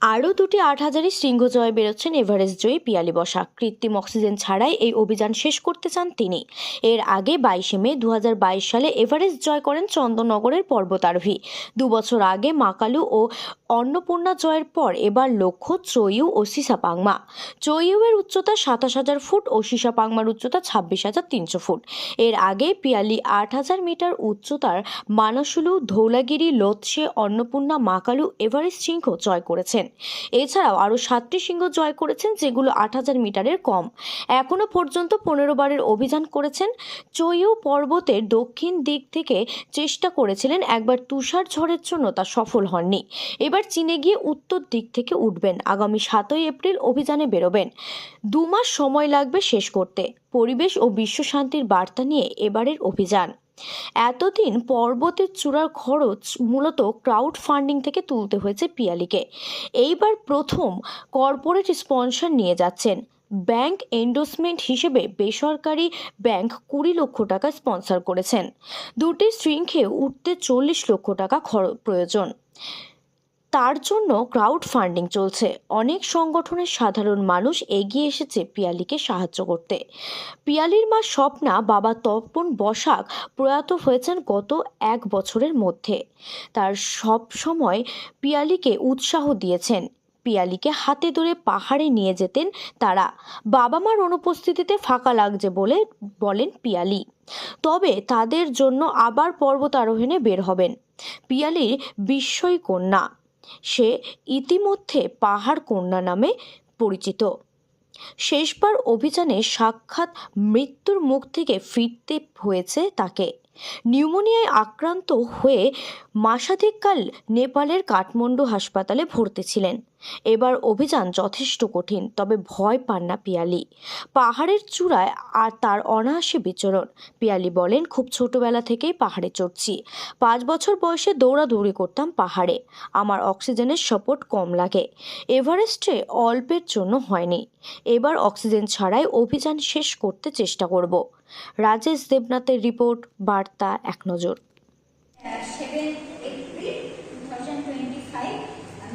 আরও দুটি আট হাজারি শৃঙ্গ জয়ে বেরোচ্ছেন এভারেস্ট জয়ী পিয়ালি বসা। কৃত্রিম অক্সিজেন ছাড়াই এই অভিযান শেষ করতে চান তিনি। এর আগে বাইশে মে দু হাজার বাইশ সালে এভারেস্ট জয় করেন চন্দননগরের পর্বতারোহী। দু বছর আগে মাকালু ও অন্নপূর্ণা জয়ের পর এবার লক্ষ্য চইউ ও সিসাপাংমা চইউয়ের উচ্চতা সাতাশ হাজার ফুট ও সিসাপাংমার উচ্চতা ছাব্বিশ হাজার তিনশো ফুট। এর আগে পিয়ালি আট হাজার মিটার উচ্চতার মানসুলু, ধৌলাগিরি, লোৎসে, অন্নপূর্ণা মাকালু এভারেস্ট শৃঙ্গ জয় করেছেন। এছাড়াও আরও সাতটি শৃঙ্গ জয় করেছেন, যেগুলো আট হাজার মিটারের কম। এখনও পর্যন্ত পনেরো বারের অভিযান করেছেন। চইউ পর্বতের দক্ষিণ দিক থেকে চেষ্টা করেছিলেন একবার তুষার ঝড়ের জন্য, তা সফল হননি। এবার চীনে গিয়ে উত্তর দিক থেকে উঠবেন। আগামী সাতই এপ্রিল অভিযানে বেরোবেন। দু মাস সময় লাগবে শেষ করতে। পরিবেশ ও বিশ্ব শান্তির বার্তা নিয়ে এবারের অভিযান। এতদিন পর্বতের চূড়ার খরচ মূলত ক্রাউড ফান্ডিং থেকে তুলতে হয়েছে পিয়ালিকে। এইবার প্রথম কর্পোরেট স্পন্সর নিয়ে যাচ্ছেন। ব্যাংক এন্ডোসমেন্ট হিসেবে বেসরকারি ব্যাংক কুড়ি লক্ষ টাকা স্পন্সর করেছেন। দুটি শৃঙ্খে উঠতে চল্লিশ লক্ষ টাকা খরচ প্রয়োজন। তার জন্য ক্রাউড ফান্ডিং চলছে। অনেক সংগঠনের সাধারণ মানুষ এগিয়ে এসেছে পিয়ালিকে সাহায্য করতে। পিয়ালির মা স্বপ্না, বাবা তপন বসাক প্রয়াত হয়েছেন গত এক বছরের মধ্যে। তার সব সময় পিয়ালিকে উৎসাহ দিয়েছেন। পিয়ালিকে হাতে ধরে পাহাড়ে নিয়ে যেতেন তারা। বাবা মার অনুপস্থিতিতে ফাঁকা লাগছে বলে বলেন পিয়ালি। তবে তাদের জন্য আবার পর্বত আরোহণে বের হবেন। পিয়ালির বিস্ময় কন্যা সে ইতিমধ্যে পাহাড় কন্যা নামে পরিচিত। শেষবার অভিযানে সাক্ষাৎ মৃত্যুর মুখ থেকে ফিরতে হয়েছে তাকে। নিউমোনিয়ায় আক্রান্ত হয়ে মাসাধিককাল নেপালের কাঠমান্ডু হাসপাতালে ভর্তি ছিলেন। এবার অভিযান যথেষ্ট কঠিন, তবে ভয় পান না পিয়ালি। পাহাড়ের চূড়ায় আর তার অনায়াসে বিচরণ। পিয়ালি বলেন, খুব ছোটবেলা থেকেই পাহাড়ে চড়ছি। পাঁচ বছর বয়সে দৌড়াদৌড়ি করতাম পাহাড়ে। আমার অক্সিজেনের সাপোর্ট কম লাগে। এভারেস্টে অল্পের জন্য হয়নি। এবার অক্সিজেন ছাড়াই অভিযান শেষ করতে চেষ্টা করব। রাজেশ দেবনাথের রিপোর্ট, বার্তা, এক নজর seven April two thousand twenty five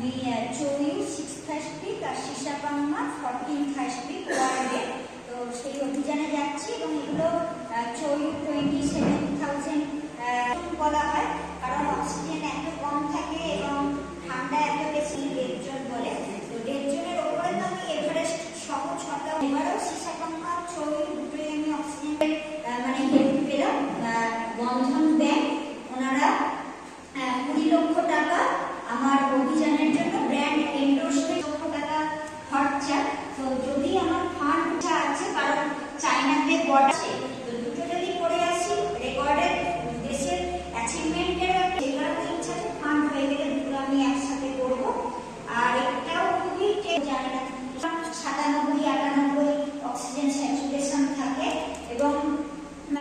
আমি চৌইউ সিক্স থার্ড পিক আর সিসাপাম্মা ফরটিন থার্ড পিক ওয়ার্ডে তো সেই অভিযানে যাচ্ছি এবং এগুলো চৌইউ টোয়েন্টি সেভেন থাউজেন্ড বলা হয়। কারণ অক্সিজেন এত কম থাকে এবং ঠান্ডা এত বেশি দেড়জন বলে। তো দেড়জনের ওপরে তো আমি এভারেস্ট সহ ছটা এবারেও সিসাপাম্মা চৌইউ দুটোই আমি অক্সিজেন মানে হেল্প পেলাম। বন্ধন ব্যাংক, ওনারা चाइना के बॉर्डर से।